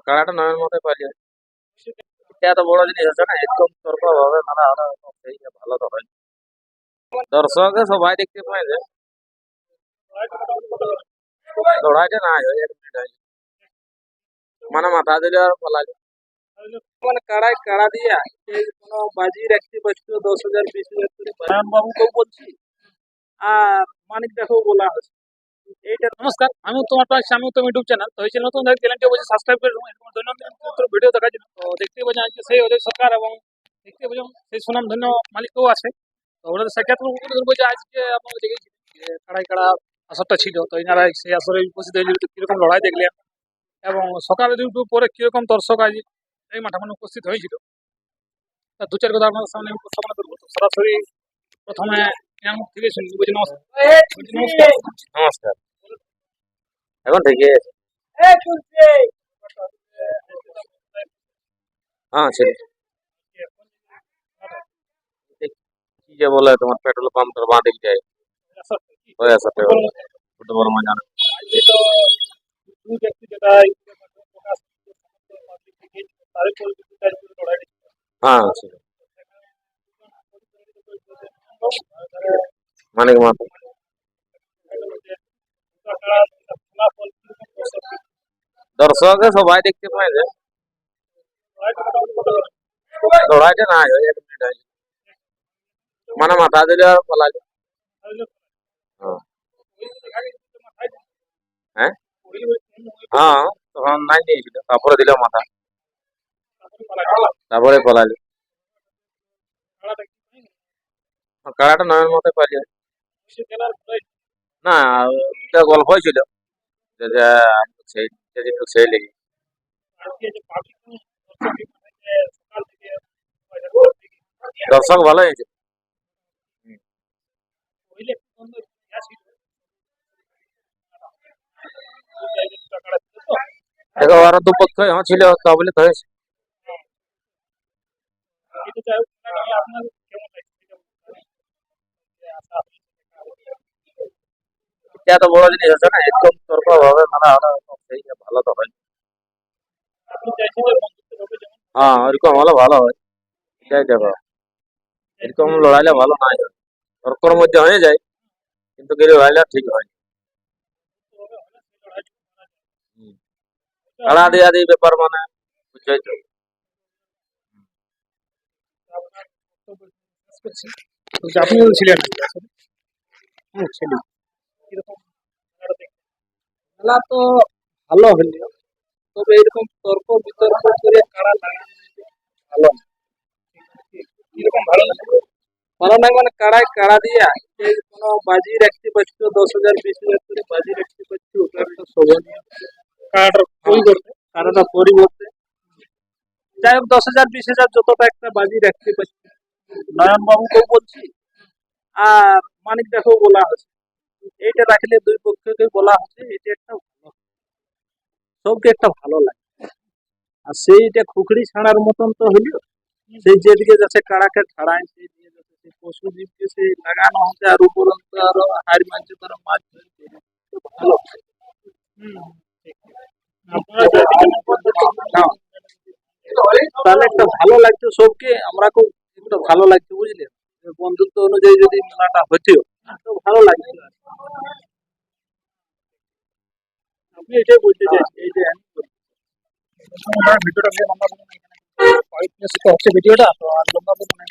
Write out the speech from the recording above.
কাড়াটা নয়ের মধ্যে পালিয়ে এটা এত বড় জিনিস আছে না একদম তর্ক ভাবে মেলা হলে তো সেই ভালো তো হয় দর্শকে সবাই দেখতে পায় যে দৌড়াইতে না হয় এক মিনিট হয় মানে মাথা দিলে আর পলালে মানে কাড়ায় কাড়া দিয়া এই কোনো বাজি রাখতে পারছ দশ হাজার বিশ হাজার করে নারায়ণ বাবুকেও বলছি আর মানিক দেখো বলা হচ্ছে এইটা নমস্কার, আমি তোমার পাশে, আমি তো ইউটিউব চ্যানেল। তো এই চ্যানেল নতুন চ্যানেলটি বলছি সাবস্ক্রাইব করে এরকম দৈনন্দিন ভিডিও দেখার জন্য। তো দেখতে পাচ্ছেন আজকে সেই অজয় সরকার এবং দেখতে পাচ্ছেন সেই সুনাম ধন্য মালিকও আছে। তো ওনাদের সাক্ষাৎ যে আজকে আপনারা দেখেছি যে কাড়াই কাড়া আসরটা ছিল। তো এনারা সেই আসরে উপস্থিত হয়েছিল কীরকম লড়াই দেখলেন এবং সকালের ইউটিউব পরে কীরকম দর্শক আজ এই মাঠে মানে উপস্থিত হয়েছিল। তা দু চার কথা আপনাদের সামনে উপস্থাপনা করব। সরাসরি প্রথমে থেকে নমস্কার। নমস্কার। নমস্কার। এখন ঠিকই আছে হ্যাঁ সে কি যে বলে তোমার পেট্রোল পাম্পের বাঁ দিক যায়। ওই প্রকাশ তাদের পরিস্থিতি লড়াই হ্যাঁ সেটা। মানিক মাথা দর্শকে সবাই দেখতে পায় যে দৌড়াইতে না এক মিনিট হয় মানে মাথা দিলে আর পলালে হ্যাঁ। হ্যাঁ? হ্যাঁ তখন নাই নিয়েছিল তারপরে দিল মাথা। তারপরে পলালি কাড়াটা নয়ের মধ্যে পালিয়ে না এটা গল্প হয়েছিল। যে যে সেই সেই লেগে দর্শক ভালো হয়েছে। দেখো আরও দু পক্ষ হ্যাঁ ছিল হয়েছে। এত বড় জিনিস আছে না? একদম ভাবে সেই ভালো তো হয়। হ্যাঁ হলে ভালো হয়। দেখো। এরকম লড়াইলে ভালো নাই। তর্কর মধ্যে হয়ে যায়, কিন্তু কেউ লড়াইলে ঠিক হয় কাড়া দিয়া দিয়ে ব্যাপার মানে বুঝছই তো। আপনিও ছিলেন ছিলাম কীরকম খেলা তো ভালো হলো তবে এরকম তর্ক বিতর্ক করে কারা লাগানো ভালো। কীরকম ভালো না? ভালো নয় মানে কাড়ায় কাড়া দিয়া কোনো বাজি রাখতে পারছ দশ হাজার, বিশ হাজার করে বাজি রাখতে পারছ ওটা একটা শোভনীয় কাড়াটার পরিবর্তে কাড়াটা পরিবর্তে। যাই হোক, দশ হাজার, বিশ হাজার যতটা একটা বাজি রাখতে পারছি নয়ন বাবুকেও বলছি, আর মানিক দেখেও বলা হচ্ছে এইটা রাখলে দুই পক্ষকে বলা হচ্ছে এটা একটা ভালো সবকে একটা ভালো লাগে। আর সেইটা খুকড়ি ছাড়ার মতন তো হইল। সেই যেদিকে যাচ্ছে কাড়াকে ছাড়ায় সেই দিকে যাচ্ছে সেই পশু জীবকে সেই লাগানো হচ্ছে আর উপরন্ত আরও হাড়ি মারছে তারা মাছ ভালো। তাহলে একটা ভালো লাগতো সবকে। আমরা খুব একটা ভালো লাগতো বুঝলে বন্ধুত্ব অনুযায়ী যদি মেলাটা তো ভালো লাগতো আপনি এটাই বলতে চাইছি এই যে ভিডিওটা হচ্ছে ভিডিওটা তো আর লম্বা করব না।